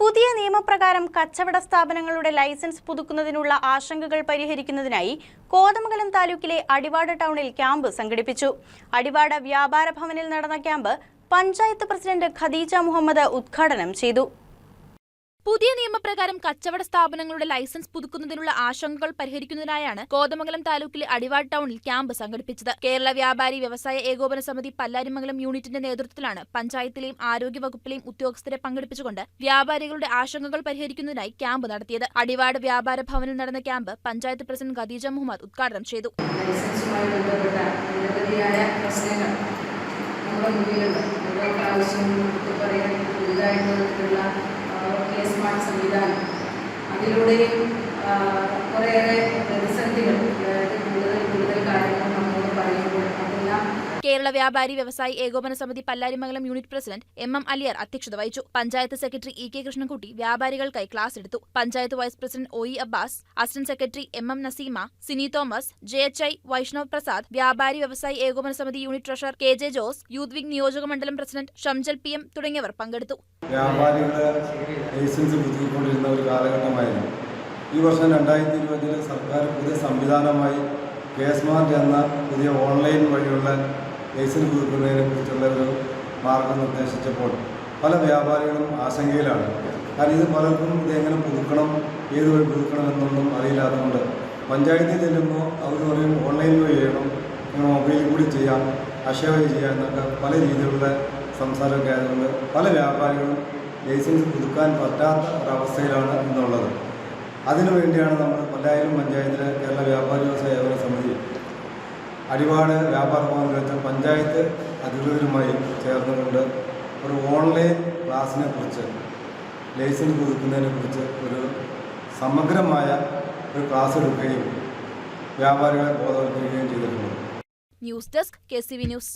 പുതിയ നിയമപ്രകാരം കച്ചവട സ്ഥാപനങ്ങളുടെ ലൈസൻസ് പുതുക്കുന്നതിനുള്ള ആശങ്കകൾ പരിഹരിക്കുന്നതിനായി കോതമംഗലം താലൂക്കിലെ അടിവാട് ടൗണിൽ ക്യാമ്പ് സംഘടിപ്പിച്ചു. അടിവാട് വ്യാപാര ഭവനിൽ നടന്ന ക്യാമ്പ് പഞ്ചായത്ത് പ്രസിഡന്റ് ഖദീജ മുഹമ്മദ് ഉദ്ഘാടനം ചെയ്തു. പുതിയ നിയമപ്രകാരം കച്ചവട സ്ഥാപനങ്ങളുടെ ലൈസൻസ് പുതുക്കുന്നതിനുള്ള ആശങ്കകൾ പരിഹരിക്കുന്നതിനായാണ് കോതമംഗലം താലൂക്കിലെ അടിവാട് ടൗണിൽ ക്യാമ്പ് സംഘടിപ്പിച്ചത്. കേരള വ്യാപാരി വ്യവസായ ഏകോപന സമിതി പല്ലാരിമംഗലം യൂണിറ്റിന്റെ നേതൃത്വത്തിലാണ് പഞ്ചായത്തിലെയും ആരോഗ്യ വകുപ്പിലെയും ഉദ്യോഗസ്ഥരെ പങ്കെടുപ്പിച്ചുകൊണ്ട് വ്യാപാരികളുടെ ആശങ്കകൾ പരിഹരിക്കുന്നതിനായി ക്യാമ്പ് നടത്തിയത്. അടിവാട് വ്യാപാര ഭവനിൽ നടന്ന ക്യാമ്പ് പഞ്ചായത്ത് പ്രസിഡന്റ് ഖദീജ മുഹമ്മദ് ഉദ്ഘാടനം ചെയ്തു. പ്രശ്നങ്ങൾ പറയാൻ സംവിധാനം. അതിലൂടെയും ആ, കേരള വ്യാപാരി വ്യവസായി ഏകോപന സമിതി Pallarimangalam unit president M M Aliyar അധ്യക്ഷത വഹിച്ചു. Panchayat secretary E K Krishnankutty വ്യാപാരികൾക്കായി class എടുത്തു. Panchayat vice president O E Abbas assistant secretary M M Naseema Sini Thomas J H I Vaishnav Prasad വ്യാപാരി വ്യവസായി ഏകോപന സമിതി unit treasurer K J Jose youth wing നിയോജക മണ്ഡലം president Shamjal P M തുടങ്ങിയവർ പങ്കെടുത്തു. വ്യാപാരികളുടെ ലൈസൻസ് ഒരു ഈ വർഷം രണ്ടായിരത്തി ഇരുപതിൽ സർക്കാർ പുതിയ സംവിധാനമായി കെ സ്മാർട്ട് എന്ന പുതിയ ഓൺലൈൻ വഴിയുള്ള ലൈസൻസ് കുറിച്ചുള്ള ഒരു മാർഗം നിർദ്ദേശിച്ചപ്പോൾ പല വ്യാപാരികളും ആശങ്കയിലാണ്. കാരണം ഇത് പലർക്കും ഇത് എങ്ങനെ പുതുക്കണം ഏത് വഴി പുതുക്കണം എന്നൊന്നും അറിയില്ലാത്തതുകൊണ്ട് പഞ്ചായത്തിൽ ചെല്ലുമ്പോൾ അവർ പറയും ഓൺലൈൻ വഴി ചെയ്യണം മൊബൈലിൽ കൂടി ചെയ്യാം അക്ഷയ വഴി ചെയ്യാം എന്നൊക്കെ പല രീതിയിലുള്ള സംസാരമൊക്കെ ആയതുകൊണ്ട് പല വ്യാപാരികളും ലൈസൻസ് പുതുക്കാൻ പറ്റാത്ത ഒരവസ്ഥയിലാണ് എന്നുള്ളത്. അതിനുവേണ്ടിയാണ് നമ്മൾ പല്ലായിരം പഞ്ചായത്തിലെ കേരള വ്യാപാരി വ്യവസായ സമിതി അടിവാട് വ്യാപാര ഭവനിൽ പഞ്ചായത്ത് അധികൃതരുമായി ചേർന്നുകൊണ്ട് ഒരു ഓൺലൈൻ ക്ലാസ്സിനെ കുറിച്ച് ലൈസൻസ് പുതുക്കുന്നതിനെ കുറിച്ച് ഒരു സമഗ്രമായ ഒരു ക്ലാസ് എടുക്കുകയും വ്യാപാരികളെ ബോധവൽക്കരിക്കുകയും ചെയ്തിട്ടുണ്ട്. News desk K C V news.